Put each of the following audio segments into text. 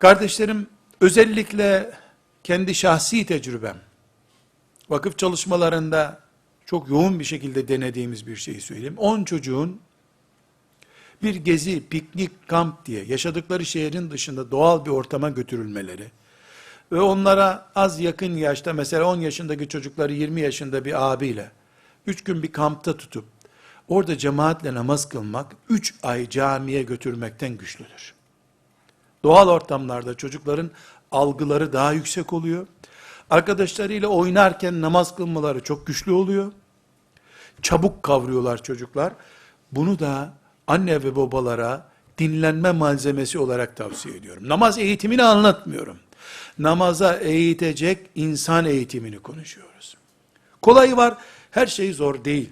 Kardeşlerim, özellikle kendi şahsi tecrübem, vakıf çalışmalarında çok yoğun bir şekilde denediğimiz bir şeyi söyleyeyim. 10 çocuğun bir gezi, piknik, kamp diye yaşadıkları şehrin dışında doğal bir ortama götürülmeleri ve onlara az yakın yaşta mesela 10 yaşındaki çocukları 20 yaşında bir abiyle 3 gün bir kampta tutup orada cemaatle namaz kılmak 3 ay camiye götürmekten güçlüdür. Doğal ortamlarda çocukların algıları daha yüksek oluyor. Arkadaşlarıyla oynarken namaz kılmaları çok güçlü oluyor. Çabuk kavruyorlar çocuklar. Bunu da anne ve babalara dinlenme malzemesi olarak tavsiye ediyorum. Namaz eğitimini anlatmıyorum. Namaza eğitecek insan eğitimini konuşuyoruz. Kolayı var, her şey zor değil.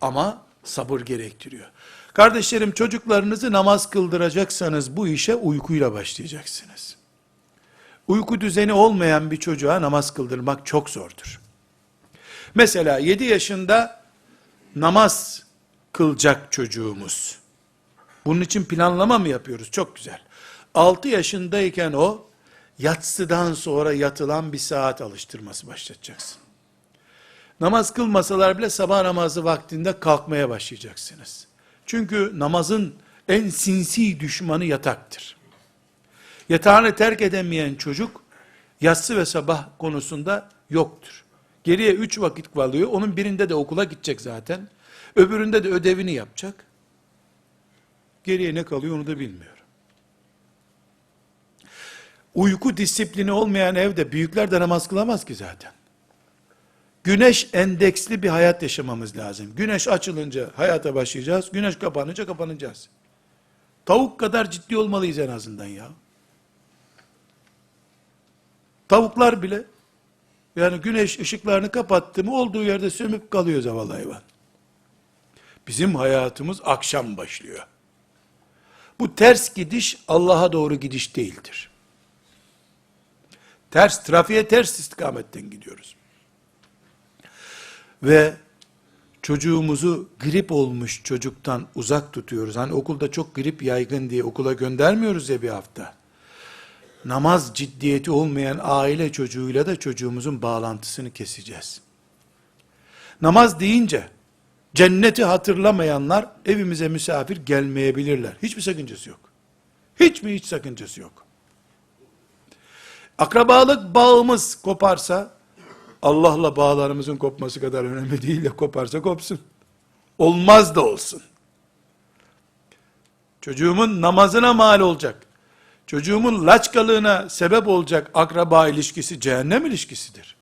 Ama sabır gerektiriyor. Kardeşlerim çocuklarınızı namaz kıldıracaksanız bu işe uykuyla başlayacaksınız. Uyku düzeni olmayan bir çocuğa namaz kıldırmak çok zordur. Mesela 7 yaşında namaz kılacak çocuğumuz. Bunun için planlama mı yapıyoruz? Çok güzel. 6 yaşındayken o yatsıdan sonra yatılan bir saat alıştırması başlatacaksın. Namaz kılmasalar bile sabah namazı vaktinde kalkmaya başlayacaksınız. Çünkü namazın en sinsi düşmanı yataktır. Yatağını terk edemeyen çocuk yatsı ve sabah konusunda yoktur. Geriye üç vakit kalıyor. Onun birinde de okula gidecek zaten. Öbüründe de ödevini yapacak. Geriye ne kalıyor onu da bilmiyorum. Uyku disiplini olmayan evde büyükler de namaz kılamaz ki zaten. Güneş endeksli bir hayat yaşamamız lazım. Güneş açılınca hayata başlayacağız. Güneş kapanınca kapanacağız. Tavuk kadar ciddi olmalıyız en azından ya. Tavuklar bile yani güneş ışıklarını kapattı mı olduğu yerde sönüp kalıyor zavallı hayvan. Bizim hayatımız akşam başlıyor. Bu ters gidiş Allah'a doğru gidiş değildir. Ters, trafiğe ters istikametten gidiyoruz. Ve çocuğumuzu grip olmuş çocuktan uzak tutuyoruz. Hani okulda çok grip yaygın diye okula göndermiyoruz ya bir hafta. Namaz ciddiyeti olmayan aile çocuğuyla da çocuğumuzun bağlantısını keseceğiz. Namaz deyince cenneti hatırlamayanlar evimize misafir gelmeyebilirler. Hiçbir sakıncası yok. Hiç mi hiç sakıncası yok. Akrabalık bağımız koparsa Allah'la bağlarımızın kopması kadar önemli değil de koparsa kopsun. Olmaz da olsun. Çocuğumun namazına mal olacak. Çocuğumun laçkalığına sebep olacak akraba ilişkisi cehennem ilişkisidir.